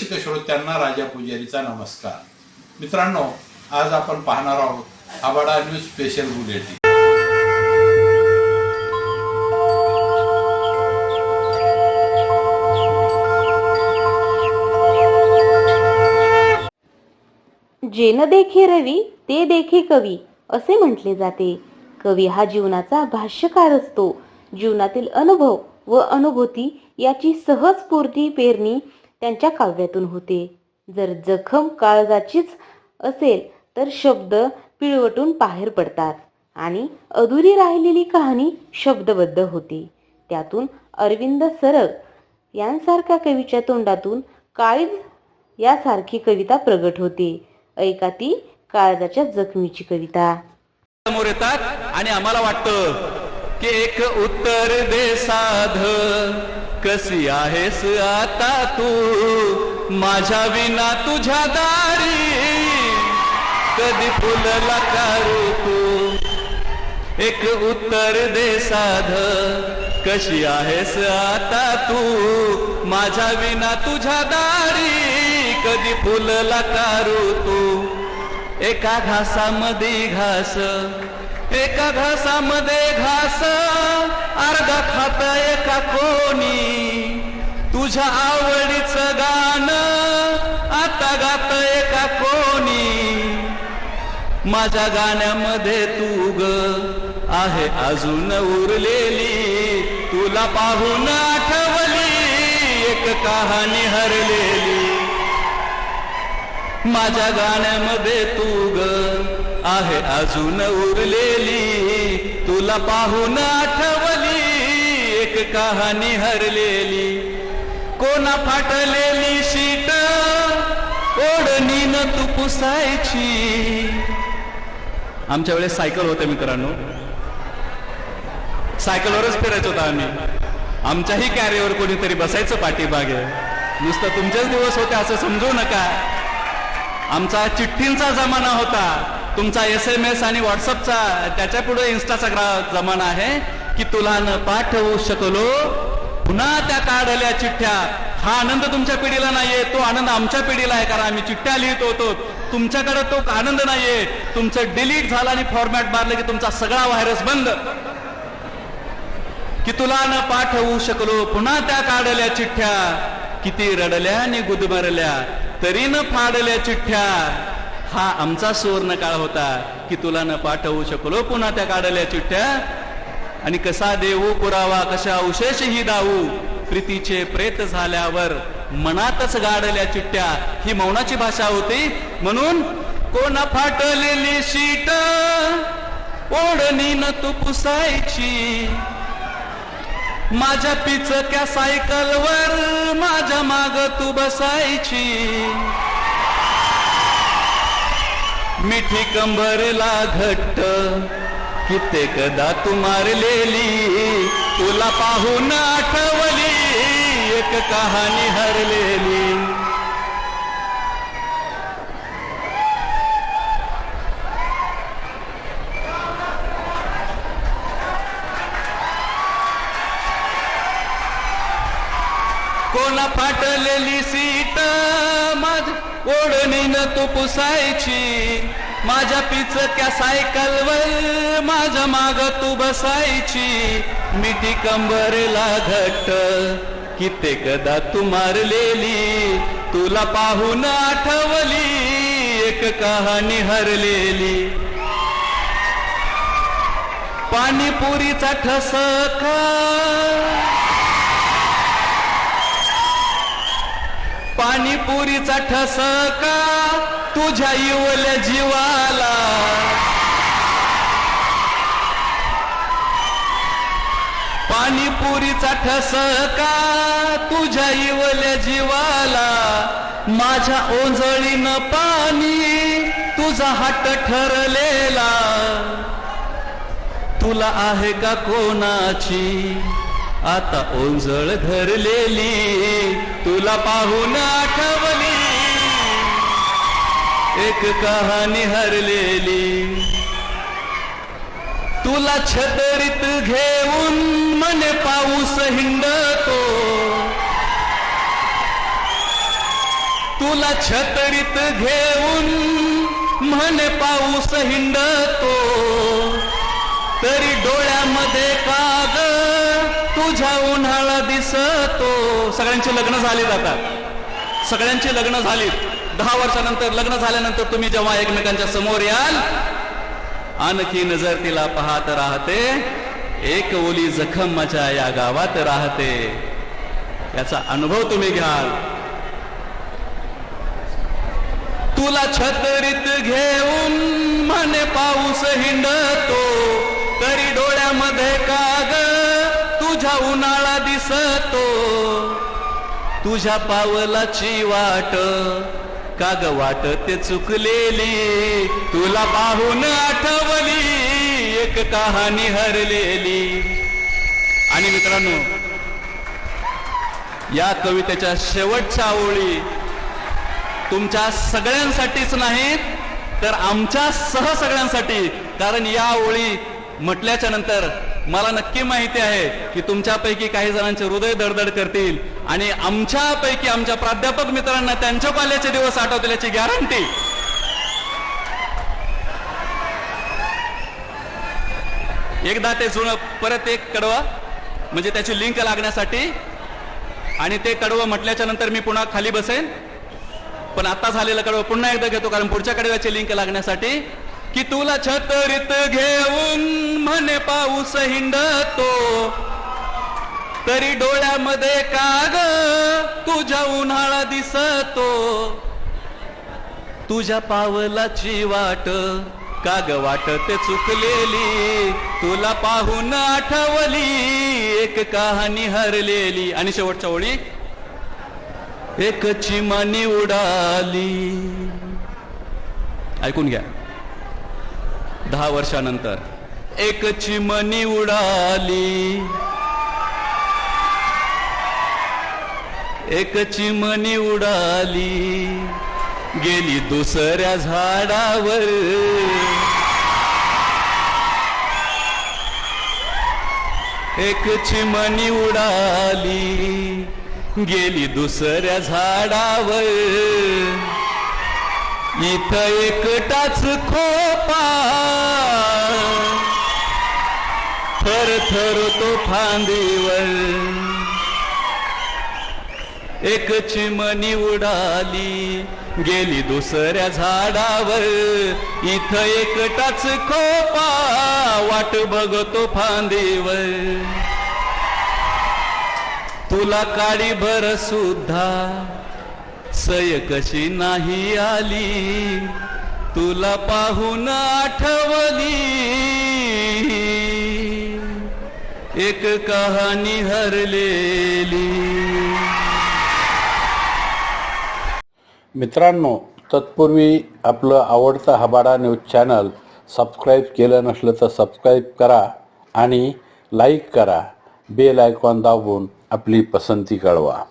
रसिक श्रोत्यांना राजा पुजारीचा नमस्कार. मित्रांनो आज आपण पाहणार आहोत आबाडा न्यूज स्पेशल बुलेटिन जेन न देखे रवी ते देखे कवी असे म्हटले जाते. कवी हा जीवनाचा भाष्यकार असतो. जीवनातील अनुभव व अनुभूती याची सहज पूर्ती पेरणी त्यांच्या काव्यातून होते. जर जखम काळजाचीच असेल तर शब्द पिळवटून बाहेर पडतात आणि अधुरी राहिलेली कहाणी शब्दबद्ध होते. त्यातून अरविंद सरग यांसारख्या कवीच्या तोंडातून काळीज यासारखी कविता प्रगट होते. ऐका ती काळजाच्या जखमीची कविता. समोर येतात आणि आम्हाला वाटतं एक उत्तर दे साध. कशी आहेस आता तू? माझ्या विना तुझ्या दारी. कधी फुलला कारू तू? एक उत्तर दे साध. कशी आहेस आता तू? माझ्या विना तुझ्या दारी. कधी फुलला कारू तू? एका घासामध्ये घास. एका घासामध्ये घास अर्धा खात एका कोणी. तुझ्या आवडीचं गाणं आता गात एका कोणी. माझ्या गाण्यामध्ये तू ग आहे अजून उरलेली. तुला पाहून आठवली एक कहाणी हरलेली. माझ्या गाण्यामध्ये तू ग आहे अजून उरलेली. तुला पाहून आठवली एक कहाणी हरलेली. कोणा फाटलेली शीट ओढणीनं तू पुसायची. आमच्या वेळेस सायकल होते मित्रांनो. सायकलवरच फिरायचो होता आम्ही. आमच्याही कॅरीवर कोणीतरी बसायचं पाठीमागे. नुसतं तुमचेच दिवस होते असं समजू नका. आमचा चिठ्ठींचा जमाना होता. तुमचा एस एम एस आणि व्हॉट्सअपचा त्याच्या पुढे इन्स्टाचा जमाना आहे की तुला न पाठवू शकलो. पुन्हा त्या काढल्या चिठ्ठ्या. हा आनंद तुमच्या पिढीला नाहीये तो आनंद आमच्या पिढीला आहे कारण आम्ही चिठ्ठ्या लिहित होतो. तुमच्याकडे तो आनंद नाहीये. तुमचं डिलीट झालं आणि फॉर्मॅट मारलं की तुमचा सगळा व्हायरस बंद. की तुला न पाठवू शकलो. पुन्हा त्या काढल्या चिठ्ठ्या. किती रडल्या आणि गुदमरल्या. तरी न फाडल्या चिठ्ठ्या. हा आमचा सुवर्ण काळ होता की तुला न पाठवू शकलो पुन्हा त्या काढल्या चिठ्ठ्या. आणि कसा देऊ पुरावा कशा अवशेषही दावू प्रीतीचे प्रेत झाल्यावर मनातच गाडल्या चिठ्ठ्या. ही मौनाची भाषा होती. म्हणून कोण फाटलेली शीट ओढणी न तू पुसायची माझ्या पिचक्या सायकलवर माझ्या माग तू बसायची. मिठी कंबरला घट्ट कित्येकदा तू मारलेली तुला पाहून आठवली एक कहाणी हरलेली. कोणा फाटलेली सीट? माझ ओढणीन तू पुसायची माझ्या पिचक्या सायकलवर माझ्या माग तू बसायची मिठी कंबरला घट्ट कित्येकदा तू मारलेली. तुला पाहून आठवली एक कहाणी हरलेली. पाणीपुरीचा ठसका पाणीपुरीचा ठसका तुझ्या इवल्या जीवाला. पाणीपुरीचा ठसका तुझ्या इवल्या जीवाला. माझ्या ओंजळीनं पाणी तुझा हट ठरलेला. तुला आहे का कोणाची आता ओंजळ धरलेली तुला पाहून आठवली. एक कहाणी हरलेली. तुला छतरीत घेऊन मन पाऊस हिंडतो. तुला छतरीत घेऊन मन पाऊस हिंडतो. तरी डोळ्यामध्ये कागद तुझ्या उन्हाळा दिसतो. सगळ्यांचे लग्न झाली जातात. सगळ्यांचे लग्न झालीत दहा वर्षानंतर लग्न झाल्यानंतर तुम्ही जेव्हा एकमेकांच्या समोर याल आणखी नजर तिला पाहत राहते. एक ओली जखम माझ्या या गावात राहते. याचा अनुभव तुम्ही घ्याल. तुला छतरीत घेऊन म्हणे पाऊस हिंडतो. तुझ्या पावलाची वाट. काग वाट ते चुकलेली तुला पाहून आठवली एक कहाणी हरलेली. आणि मित्रांनो या कवितेच्या शेवटच्या ओळी तुमच्या सगळ्यांसाठीच नाहीत तर आमच्या सह सगळ्यांसाठी. कारण या ओळी म्हटल्याच्या नंतर मला नक्की माहिती आहे की तुमच्यापैकी काही जणांचे हृदय दडदड करतील आणि आमच्यापैकी आमच्या प्राध्यापक मित्रांना त्यांच्या पाल्याचे दिवस आठवतील याची गॅरंटी. एकदा ते जुनं परत एक कडवा म्हणजे त्याची लिंक लागण्यासाठी. आणि ते कडवं म्हटल्याच्या नंतर मी पुन्हा खाली बसेन. पण आता झालेलं कडवं पुन्हा एकदा घेतो कारण पुढच्या कडव्याची लिंक लागण्यासाठी. की तुला छतरीत घेऊन म्हणे पाऊस हिंडतो. तरी डोळ्यामध्ये काग तुझ्या उन्हाळा दिसतो. तुझ्या पावलाची वाट काग वाट ते चुकलेली. तुला पाहून आठवली एक कहाणी हरलेली. आणि शेवटच्या ओळी एक चिमानी उडाली. ऐकून घ्या. दहा वर्षानंतर. एक चिमणी उडाली. एक चिमणी उडाली. गेली दुसऱ्या झाडावर. एक चिमणी उडाली. गेली दुसऱ्या झाडावर. इथं एकटाच खोपा. थर थर तो फांदीवर एक चिमणी उडाली गेली दुसऱ्या झाडावर. इथं एकटाच खोपा वाट बघतो फांदीवर तुला काळी भर सुद्धा सय कशी नाही आली? तुला पाहून आठवली. एक कहाणी हरलेली. मित्रांनो तत्पूर्वी आपलं आवडतं हबाडा न्यूज चॅनल सबस्क्राईब केलं नसलं तर सबस्क्राईब करा आणि लाईक करा. बेल आयकॉन दाबून आपली पसंती कळवा.